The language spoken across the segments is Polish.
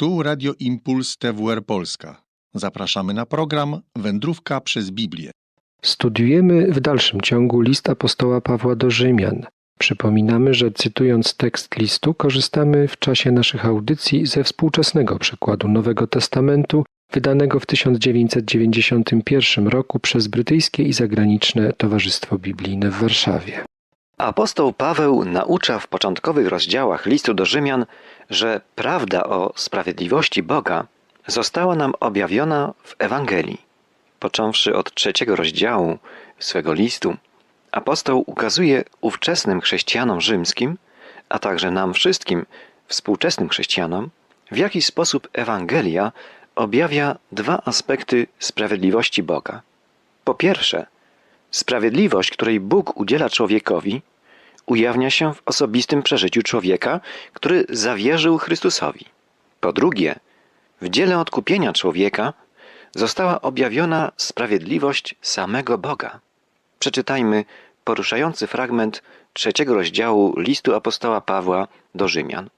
Tu Radio Impuls TWR Polska. Zapraszamy na program Wędrówka przez Biblię. Studiujemy w dalszym ciągu list apostoła Pawła do Rzymian. Przypominamy, że cytując tekst listu, korzystamy w czasie naszych audycji ze współczesnego przekładu Nowego Testamentu, wydanego w 1991 roku przez brytyjskie i zagraniczne Towarzystwo Biblijne w Warszawie. Apostoł Paweł naucza w początkowych rozdziałach listu do Rzymian, że prawda o sprawiedliwości Boga została nam objawiona w Ewangelii. Począwszy od trzeciego rozdziału swego listu, apostoł ukazuje ówczesnym chrześcijanom rzymskim, a także nam wszystkim, współczesnym chrześcijanom, w jaki sposób Ewangelia objawia dwa aspekty sprawiedliwości Boga. Po pierwsze, sprawiedliwość, której Bóg udziela człowiekowi, ujawnia się w osobistym przeżyciu człowieka, który zawierzył Chrystusowi. Po drugie, w dziele odkupienia człowieka została objawiona sprawiedliwość samego Boga. Przeczytajmy poruszający fragment trzeciego rozdziału listu apostoła Pawła do Rzymian.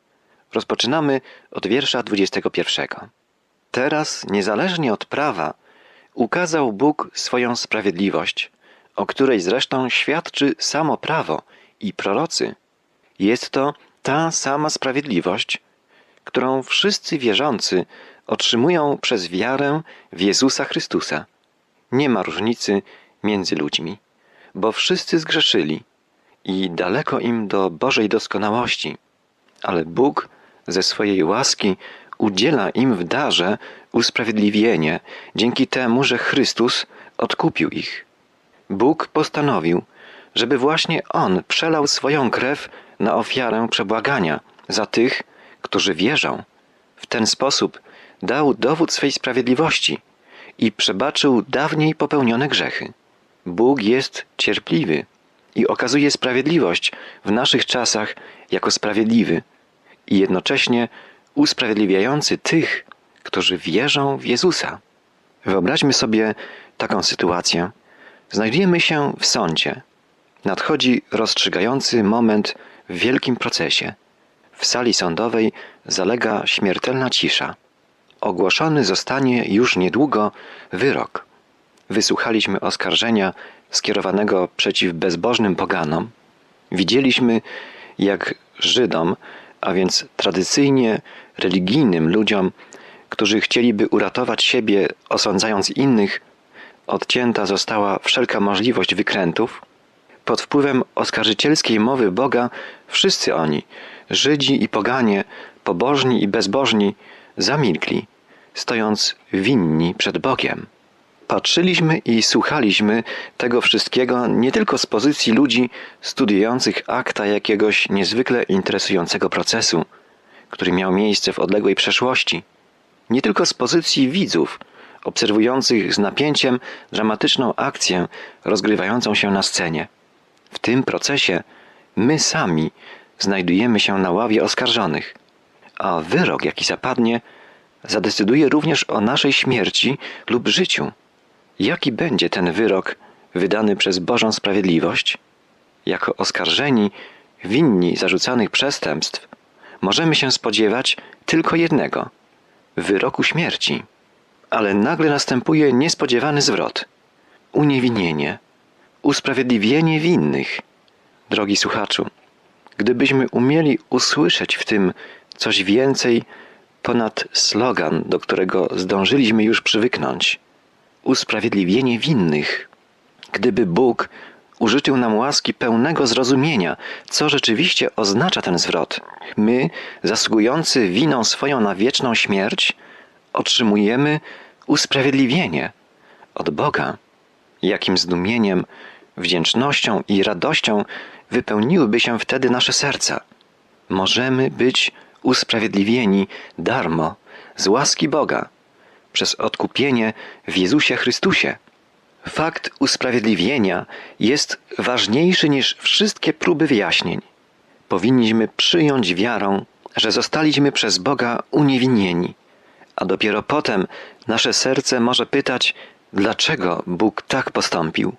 Rozpoczynamy od wiersza 21. Teraz, niezależnie od prawa, ukazał Bóg swoją sprawiedliwość, o której zresztą świadczy samo prawo i prorocy. Jest to ta sama sprawiedliwość, którą wszyscy wierzący otrzymują przez wiarę w Jezusa Chrystusa. Nie ma różnicy między ludźmi, bo wszyscy zgrzeszyli i daleko im do Bożej doskonałości, ale Bóg ze swojej łaski udziela im w darze usprawiedliwienie dzięki temu, że Chrystus odkupił ich. Bóg postanowił, żeby właśnie On przelał swoją krew na ofiarę przebłagania za tych, którzy wierzą. W ten sposób dał dowód swej sprawiedliwości i przebaczył dawniej popełnione grzechy. Bóg jest cierpliwy i okazuje sprawiedliwość w naszych czasach jako sprawiedliwy i jednocześnie usprawiedliwiający tych, którzy wierzą w Jezusa. Wyobraźmy sobie taką sytuację. Znajdujemy się w sądzie. Nadchodzi rozstrzygający moment w wielkim procesie. W sali sądowej zalega śmiertelna cisza. Ogłoszony zostanie już niedługo wyrok. Wysłuchaliśmy oskarżenia skierowanego przeciw bezbożnym poganom. Widzieliśmy, jak Żydom, a więc tradycyjnie religijnym ludziom, którzy chcieliby uratować siebie, osądzając innych, odcięta została wszelka możliwość wykrętów. Pod wpływem oskarżycielskiej mowy Boga wszyscy oni, Żydzi i poganie, pobożni i bezbożni, zamilkli, stojąc winni przed Bogiem. Patrzyliśmy i słuchaliśmy tego wszystkiego nie tylko z pozycji ludzi studiujących akta jakiegoś niezwykle interesującego procesu, który miał miejsce w odległej przeszłości, nie tylko z pozycji widzów, obserwujących z napięciem dramatyczną akcję rozgrywającą się na scenie. W tym procesie my sami znajdujemy się na ławie oskarżonych, a wyrok, jaki zapadnie, zadecyduje również o naszej śmierci lub życiu. Jaki będzie ten wyrok wydany przez Bożą Sprawiedliwość? Jako oskarżeni, winni zarzucanych przestępstw, możemy się spodziewać tylko jednego wyroku śmierci. Ale nagle następuje niespodziewany zwrot uniewinnienie, usprawiedliwienie winnych. Drogi słuchaczu, gdybyśmy umieli usłyszeć w tym coś więcej ponad slogan, do którego zdążyliśmy już przywyknąć usprawiedliwienie winnych. Gdyby Bóg użyczył nam łaski pełnego zrozumienia, co rzeczywiście oznacza ten zwrot, my, zasługujący winą swoją na wieczną śmierć, otrzymujemy usprawiedliwienie od Boga. Jakim zdumieniem, wdzięcznością i radością wypełniłyby się wtedy nasze serca. Możemy być usprawiedliwieni darmo z łaski Boga przez odkupienie w Jezusie Chrystusie. Fakt usprawiedliwienia jest ważniejszy niż wszystkie próby wyjaśnień. Powinniśmy przyjąć wiarą, że zostaliśmy przez Boga uniewinnieni, a dopiero potem nasze serce może pytać, dlaczego Bóg tak postąpił.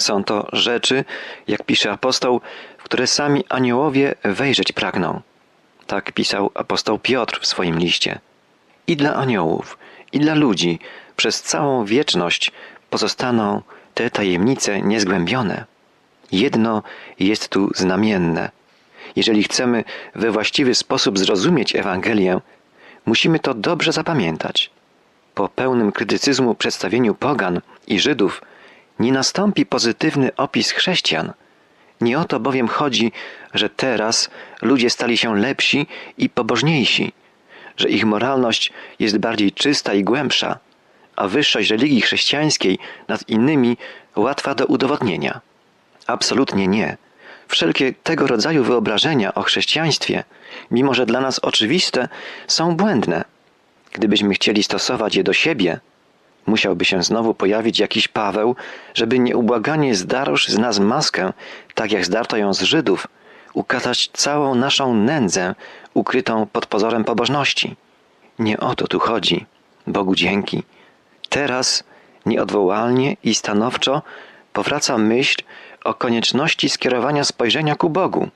Są to rzeczy, jak pisze apostoł, w które sami aniołowie wejrzeć pragną. Tak pisał apostoł Piotr w swoim liście. i dla aniołów, i dla ludzi przez całą wieczność pozostaną te tajemnice niezgłębione. Jedno jest tu znamienne. Jeżeli chcemy we właściwy sposób zrozumieć Ewangelię, musimy to dobrze zapamiętać. Po pełnym krytycyzmu przedstawieniu pogan i Żydów nie nastąpi pozytywny opis chrześcijan. Nie o to bowiem chodzi, że teraz ludzie stali się lepsi i pobożniejsi, że ich moralność jest bardziej czysta i głębsza, a wyższość religii chrześcijańskiej nad innymi łatwa do udowodnienia. Absolutnie nie. Wszelkie tego rodzaju wyobrażenia o chrześcijaństwie, mimo że dla nas oczywiste, są błędne. Gdybyśmy chcieli stosować je do siebie, musiałby się znowu pojawić jakiś Paweł, żeby nieubłaganie zdarł z nas maskę, tak jak zdarto ją z Żydów, ukazać całą naszą nędzę ukrytą pod pozorem pobożności. Nie o to tu chodzi. Bogu dzięki. Teraz nieodwołalnie i stanowczo powraca myśl o konieczności skierowania spojrzenia ku Bogu,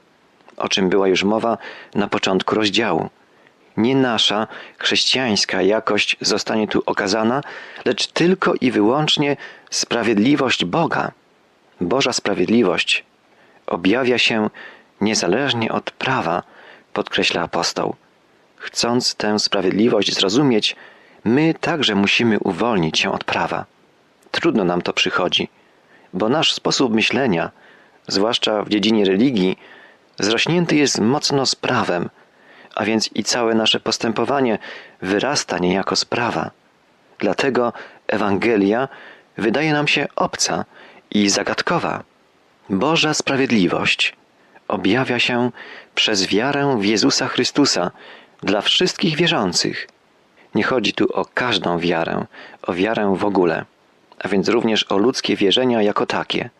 o czym była już mowa na początku rozdziału. Nie nasza chrześcijańska jakość zostanie tu okazana, lecz tylko i wyłącznie sprawiedliwość Boga. Boża sprawiedliwość objawia się niezależnie od prawa, podkreśla apostoł. Chcąc tę sprawiedliwość zrozumieć, my także musimy uwolnić się od prawa. Trudno nam to przychodzi, bo nasz sposób myślenia, zwłaszcza w dziedzinie religii, zrośnięty jest mocno z prawem, a więc i całe nasze postępowanie wyrasta niejako z prawa. Dlatego Ewangelia wydaje nam się obca i zagadkowa. Boża sprawiedliwość objawia się przez wiarę w Jezusa Chrystusa dla wszystkich wierzących. Nie chodzi tu o każdą wiarę, o wiarę w ogóle, a więc również o ludzkie wierzenia jako takie.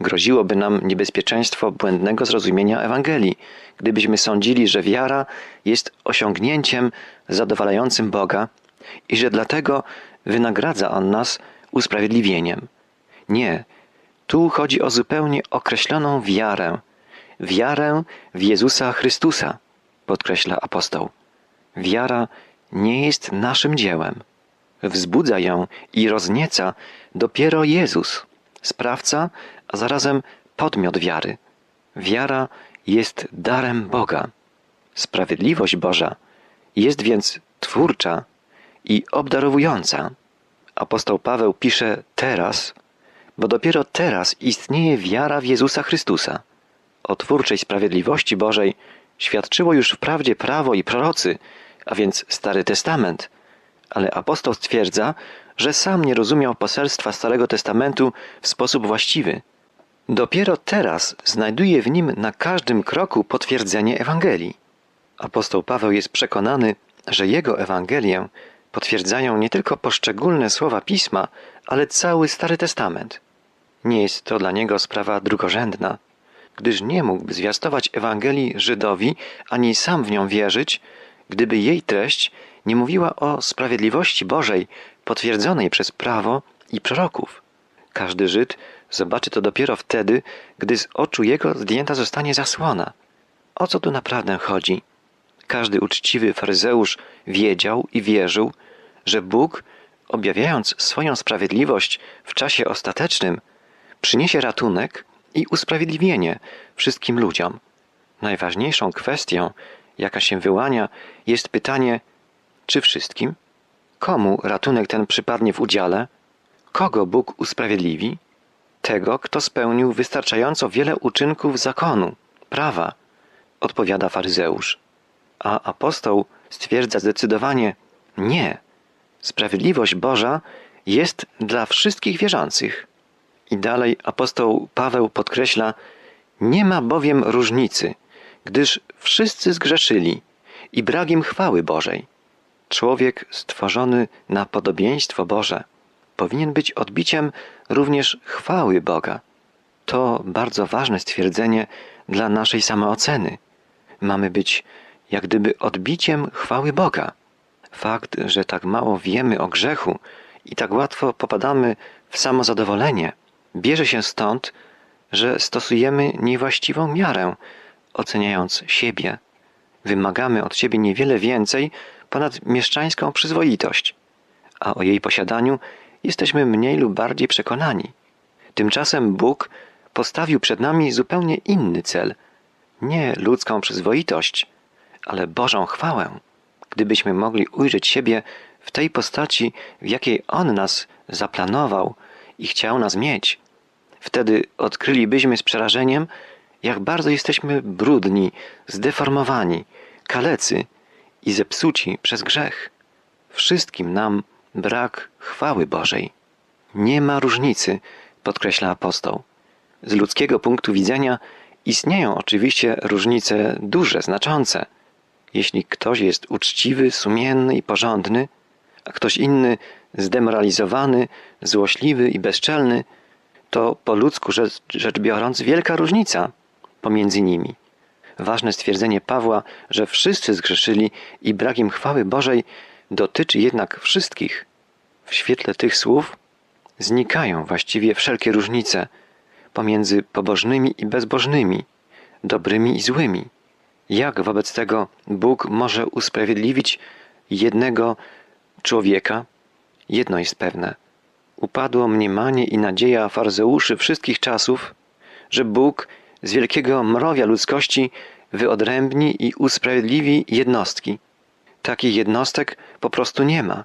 Groziłoby nam niebezpieczeństwo błędnego zrozumienia Ewangelii, gdybyśmy sądzili, że wiara jest osiągnięciem zadowalającym Boga i że dlatego wynagradza On nas usprawiedliwieniem. Nie, tu chodzi o zupełnie określoną wiarę, wiarę w Jezusa Chrystusa, podkreśla apostoł. Wiara nie jest naszym dziełem. Wzbudza ją i roznieca dopiero Jezus, sprawca, a zarazem podmiot wiary. Wiara jest darem Boga. Sprawiedliwość Boża jest więc twórcza i obdarowująca. Apostoł Paweł pisze teraz, bo dopiero teraz istnieje wiara w Jezusa Chrystusa. O twórczej sprawiedliwości Bożej świadczyło już wprawdzie prawo i prorocy, a więc Stary Testament, ale apostoł stwierdza, że sam nie rozumiał poselstwa Starego Testamentu w sposób właściwy. Dopiero teraz znajduje w nim na każdym kroku potwierdzenie Ewangelii. Apostoł Paweł jest przekonany, że jego Ewangelię potwierdzają nie tylko poszczególne słowa pisma, ale cały Stary Testament. Nie jest to dla niego sprawa drugorzędna, gdyż nie mógłby zwiastować Ewangelii Żydowi ani sam w nią wierzyć, gdyby jej treść nie mówiła o sprawiedliwości Bożej potwierdzonej przez prawo i proroków. Każdy Żyd zobaczy to dopiero wtedy, gdy z oczu jego zdjęta zostanie zasłona. O co tu naprawdę chodzi? Każdy uczciwy faryzeusz wiedział i wierzył, że Bóg, objawiając swoją sprawiedliwość w czasie ostatecznym, przyniesie ratunek i usprawiedliwienie wszystkim ludziom. Najważniejszą kwestią, jaka się wyłania, jest pytanie, czy wszystkim? Komu ratunek ten przypadnie w udziale? Kogo Bóg usprawiedliwi? Tego, kto spełnił wystarczająco wiele uczynków zakonu, prawa, odpowiada faryzeusz. A apostoł stwierdza zdecydowanie nie. Sprawiedliwość Boża jest dla wszystkich wierzących. I dalej apostoł Paweł podkreśla: Nie ma bowiem różnicy, gdyż wszyscy zgrzeszyli i brak im chwały Bożej. Człowiek stworzony na podobieństwo Boże powinien być odbiciem również chwały Boga. To bardzo ważne stwierdzenie dla naszej samooceny. Mamy być jak gdyby odbiciem chwały Boga. Fakt, że tak mało wiemy o grzechu i tak łatwo popadamy w samozadowolenie, bierze się stąd, że stosujemy niewłaściwą miarę, oceniając siebie. Wymagamy od siebie niewiele więcej, ponad mieszczańską przyzwoitość, a o jej posiadaniu jesteśmy mniej lub bardziej przekonani. Tymczasem Bóg postawił przed nami zupełnie inny cel. Nie ludzką przyzwoitość, ale Bożą chwałę. Gdybyśmy mogli ujrzeć siebie w tej postaci, w jakiej On nas zaplanował i chciał nas mieć, wtedy odkrylibyśmy z przerażeniem, jak bardzo jesteśmy brudni, zdeformowani, kalecy i zepsuci przez grzech. Wszystkim nam brak chwały Bożej. Nie ma różnicy, podkreśla apostoł. Z ludzkiego punktu widzenia istnieją oczywiście różnice duże, znaczące. Jeśli ktoś jest uczciwy, sumienny i porządny, a ktoś inny zdemoralizowany, złośliwy i bezczelny, to po ludzku rzecz, rzecz biorąc wielka różnica pomiędzy nimi. Ważne stwierdzenie Pawła, że wszyscy zgrzeszyli i brak im chwały Bożej, dotyczy jednak wszystkich. W świetle tych słów znikają właściwie wszelkie różnice pomiędzy pobożnymi i bezbożnymi, dobrymi i złymi. Jak wobec tego Bóg może usprawiedliwić jednego człowieka? Jedno jest pewne. Upadło mniemanie i nadzieja farzeuszy wszystkich czasów, że Bóg z wielkiego mrowia ludzkości wyodrębni i usprawiedliwi jednostki. Takich jednostek po prostu nie ma.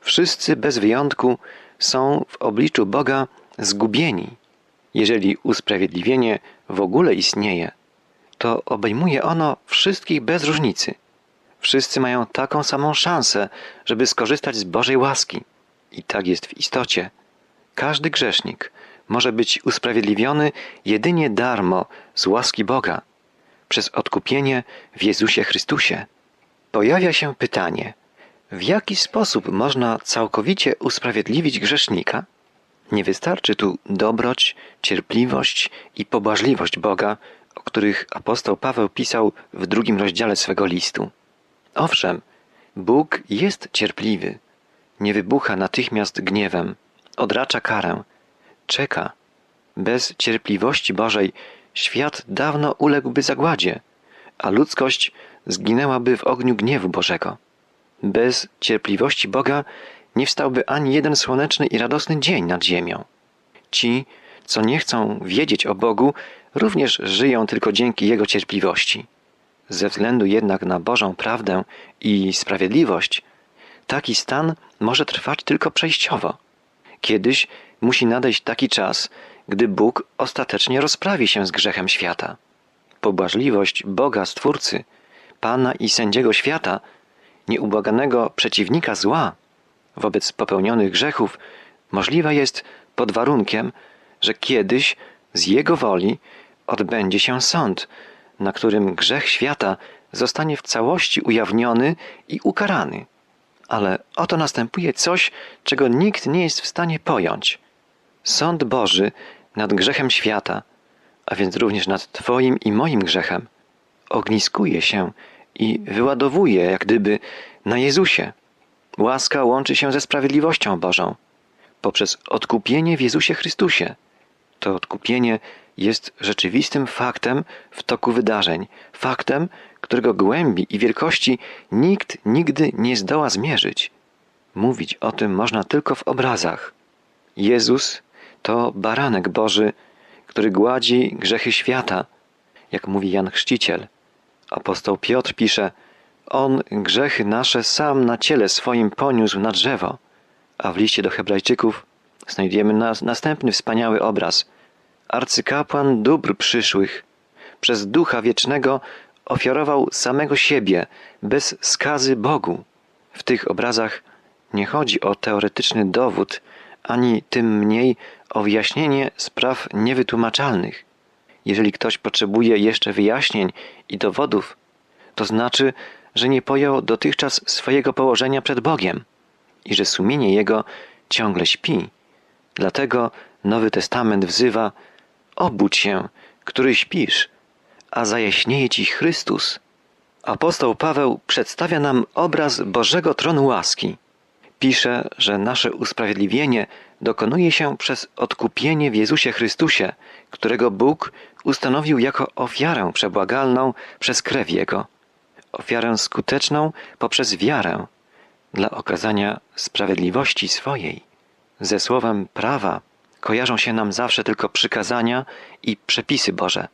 Wszyscy bez wyjątku są w obliczu Boga zgubieni. Jeżeli usprawiedliwienie w ogóle istnieje, to obejmuje ono wszystkich bez różnicy. Wszyscy mają taką samą szansę, żeby skorzystać z Bożej łaski. I tak jest w istocie. Każdy grzesznik może być usprawiedliwiony jedynie darmo z łaski Boga przez odkupienie w Jezusie Chrystusie. Pojawia się pytanie, w jaki sposób można całkowicie usprawiedliwić grzesznika? Nie wystarczy tu dobroć, cierpliwość i pobłażliwość Boga, o których apostoł Paweł pisał w drugim rozdziale swego listu. Owszem, Bóg jest cierpliwy, nie wybucha natychmiast gniewem, odracza karę, czeka. Bez cierpliwości Bożej świat dawno uległby zagładzie, a ludzkość zginęłaby w ogniu gniewu Bożego. Bez cierpliwości Boga nie wstałby ani jeden słoneczny i radosny dzień nad ziemią. Ci, co nie chcą wiedzieć o Bogu, również żyją tylko dzięki Jego cierpliwości. Ze względu jednak na Bożą prawdę i sprawiedliwość, taki stan może trwać tylko przejściowo. Kiedyś musi nadejść taki czas, gdy Bóg ostatecznie rozprawi się z grzechem świata. Pobłażliwość Boga Stwórcy, Pana i sędziego świata, nieubłaganego przeciwnika zła wobec popełnionych grzechów, możliwa jest pod warunkiem, że kiedyś z Jego woli odbędzie się sąd, na którym grzech świata zostanie w całości ujawniony i ukarany. Ale oto następuje coś, czego nikt nie jest w stanie pojąć. Sąd Boży nad grzechem świata, a więc również nad Twoim i moim grzechem, ogniskuje się i wyładowuje jak gdyby na Jezusie. Łaska łączy się ze sprawiedliwością Bożą poprzez odkupienie w Jezusie Chrystusie. To odkupienie jest rzeczywistym faktem w toku wydarzeń, faktem, którego głębi i wielkości nikt nigdy nie zdoła zmierzyć. Mówić o tym można tylko w obrazach. Jezus to baranek Boży, który gładzi grzechy świata, jak mówi Jan Chrzciciel. Apostoł Piotr pisze: On grzechy nasze sam na ciele swoim poniósł na drzewo. A w liście do Hebrajczyków znajdujemy nas, następny wspaniały obraz. Arcykapłan dóbr przyszłych przez Ducha Wiecznego ofiarował samego siebie bez skazy Bogu. W tych obrazach nie chodzi o teoretyczny dowód, ani tym mniej o wyjaśnienie spraw niewytłumaczalnych. Jeżeli ktoś potrzebuje jeszcze wyjaśnień i dowodów, to znaczy, że nie pojął dotychczas swojego położenia przed Bogiem i że sumienie jego ciągle śpi. Dlatego Nowy Testament wzywa: Obudź się, który śpisz, a zajaśnieje ci Chrystus. Apostoł Paweł przedstawia nam obraz Bożego tronu łaski. Pisze, że nasze usprawiedliwienie dokonuje się przez odkupienie w Jezusie Chrystusie, którego Bóg ustanowił jako ofiarę przebłagalną przez krew Jego. ofiarę skuteczną poprzez wiarę dla okazania sprawiedliwości swojej. Ze słowem prawa kojarzą się nam zawsze tylko przykazania i przepisy Boże.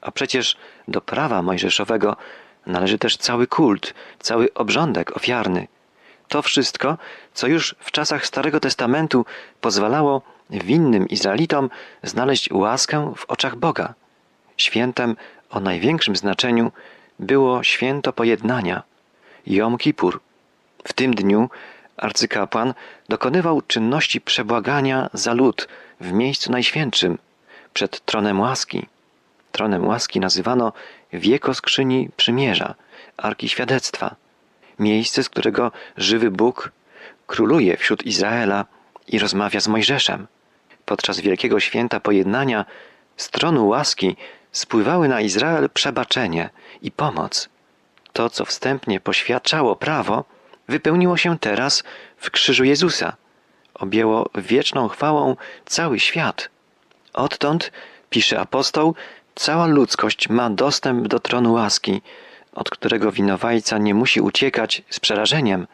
A przecież do prawa mojżeszowego należy też cały kult, cały obrządek ofiarny. To wszystko, co już w czasach Starego Testamentu pozwalało winnym Izraelitom znaleźć łaskę w oczach Boga. Świętem o największym znaczeniu było święto pojednania, Jom Kippur. W tym dniu arcykapłan dokonywał czynności przebłagania za lud w miejscu najświętszym, przed tronem łaski. Tronem łaski nazywano wieko skrzyni przymierza, arki świadectwa, miejsce, z którego żywy Bóg króluje wśród Izraela i rozmawia z Mojżeszem. Podczas wielkiego święta pojednania z tronu łaski spływały na Izrael przebaczenie i pomoc. To, co wstępnie poświadczało prawo, wypełniło się teraz w krzyżu Jezusa. Objęło wieczną chwałą cały świat. Odtąd, pisze apostoł, cała ludzkość ma dostęp do tronu łaski, od którego winowajca nie musi uciekać z przerażeniem,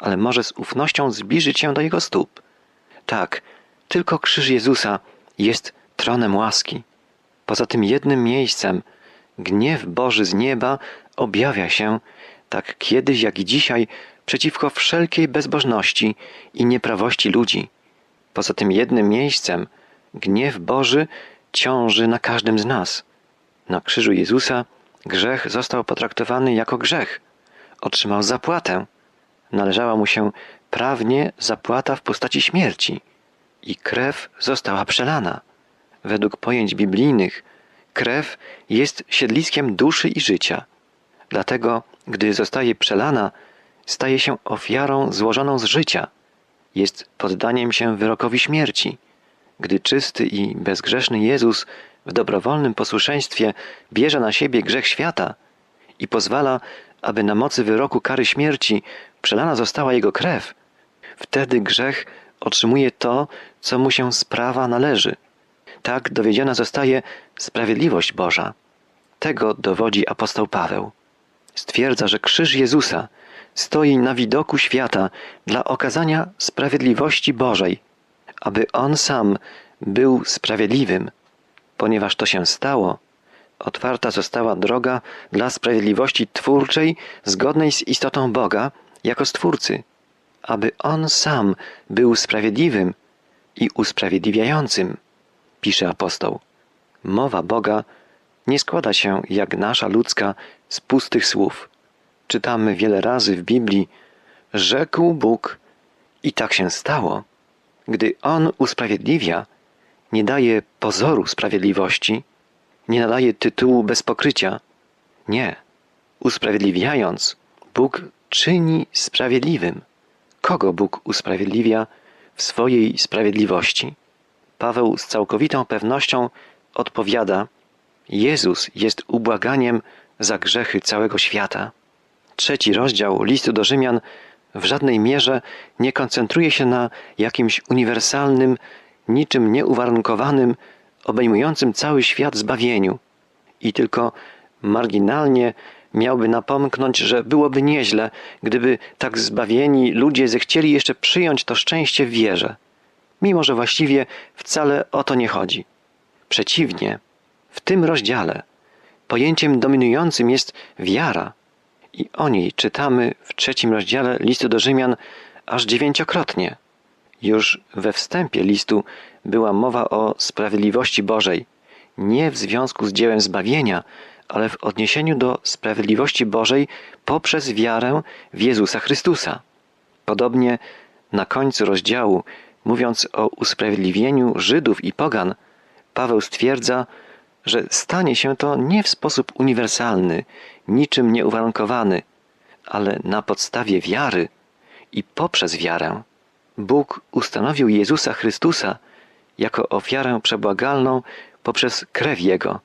ale może z ufnością zbliżyć się do jego stóp. Tak, tylko krzyż Jezusa jest tronem łaski. Poza tym jednym miejscem gniew Boży z nieba objawia się, tak kiedyś jak i dzisiaj, przeciwko wszelkiej bezbożności i nieprawości ludzi. Poza tym jednym miejscem gniew Boży ciąży na każdym z nas. Na krzyżu Jezusa grzech został potraktowany jako grzech. Otrzymał zapłatę. Należała mu się prawnie zapłata w postaci śmierci i krew została przelana. Według pojęć biblijnych krew jest siedliskiem duszy i życia. Dlatego, gdy zostaje przelana, staje się ofiarą złożoną z życia. Jest poddaniem się wyrokowi śmierci. Gdy czysty i bezgrzeszny Jezus w dobrowolnym posłuszeństwie bierze na siebie grzech świata i pozwala, aby na mocy wyroku kary śmierci przelana została jego krew, wtedy grzech otrzymuje to, co mu się z prawa należy. Tak dowiedziona zostaje sprawiedliwość Boża. Tego dowodzi apostoł Paweł. Stwierdza, że krzyż Jezusa stoi na widoku świata dla okazania sprawiedliwości Bożej, aby On sam był sprawiedliwym. Ponieważ to się stało, otwarta została droga dla sprawiedliwości twórczej zgodnej z istotą Boga jako Stwórcy, aby On sam był sprawiedliwym i usprawiedliwiającym, pisze apostoł. Mowa Boga nie składa się jak nasza ludzka z pustych słów. Czytamy wiele razy w Biblii: Rzekł Bóg, i tak się stało. Gdy On usprawiedliwia, nie daje pozoru sprawiedliwości, nie nadaje tytułu bez pokrycia. Nie. Usprawiedliwiając, Bóg czyni sprawiedliwym. Kogo Bóg usprawiedliwia w swojej sprawiedliwości? Paweł z całkowitą pewnością odpowiada: Jezus jest ubłaganiem za grzechy całego świata. Trzeci rozdział listu do Rzymian w żadnej mierze nie koncentruje się na jakimś uniwersalnym, niczym nieuwarunkowanym, obejmującym cały świat zbawieniu. I tylko marginalnie miałby napomknąć, że byłoby nieźle, gdyby tak zbawieni ludzie zechcieli jeszcze przyjąć to szczęście w wierze, mimo że właściwie wcale o to nie chodzi. Przeciwnie, w tym rozdziale pojęciem dominującym jest wiara i o niej czytamy w trzecim rozdziale listu do Rzymian aż dziewięciokrotnie. Już we wstępie listu była mowa o sprawiedliwości Bożej, nie w związku z dziełem zbawienia, ale w odniesieniu do sprawiedliwości Bożej poprzez wiarę w Jezusa Chrystusa. Podobnie na końcu rozdziału, mówiąc o usprawiedliwieniu Żydów i Pogan, Paweł stwierdza, że stanie się to nie w sposób uniwersalny, niczym nieuwarunkowany, ale na podstawie wiary i poprzez wiarę. Bóg ustanowił Jezusa Chrystusa jako ofiarę przebłagalną poprzez krew Jego,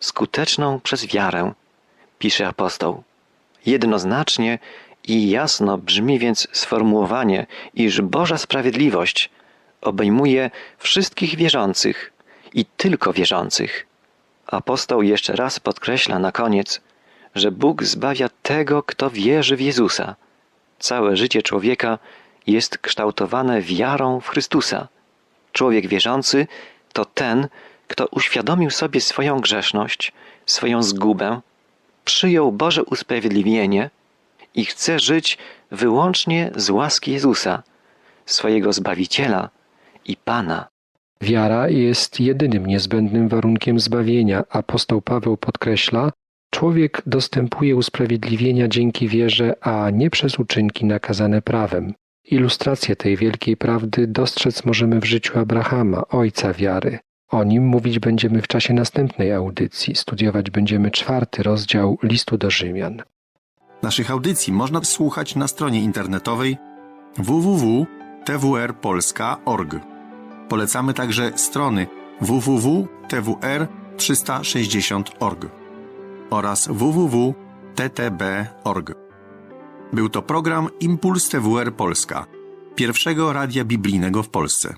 skuteczną przez wiarę, pisze apostoł. Jednoznacznie i jasno brzmi więc sformułowanie, iż Boża sprawiedliwość obejmuje wszystkich wierzących i tylko wierzących. Apostoł jeszcze raz podkreśla na koniec, że Bóg zbawia tego, kto wierzy w Jezusa. Całe życie człowieka jest kształtowane wiarą w Chrystusa. Człowiek wierzący to ten, kto uświadomił sobie swoją grzeszność, swoją zgubę, przyjął Boże usprawiedliwienie i chce żyć wyłącznie z łaski Jezusa, swojego Zbawiciela i Pana. Wiara jest jedynym niezbędnym warunkiem zbawienia. Apostoł Paweł podkreśla, człowiek dostępuje usprawiedliwienia dzięki wierze, a nie przez uczynki nakazane prawem. Ilustrację tej wielkiej prawdy dostrzec możemy w życiu Abrahama, ojca wiary. O nim mówić będziemy w czasie następnej audycji. Studiować będziemy czwarty rozdział listu do Rzymian. Naszych audycji można słuchać na stronie internetowej www.twrpolska.org. Polecamy także strony www.twr360.org oraz www.ttb.org. Był to program Impuls TWR Polska, pierwszego radia biblijnego w Polsce.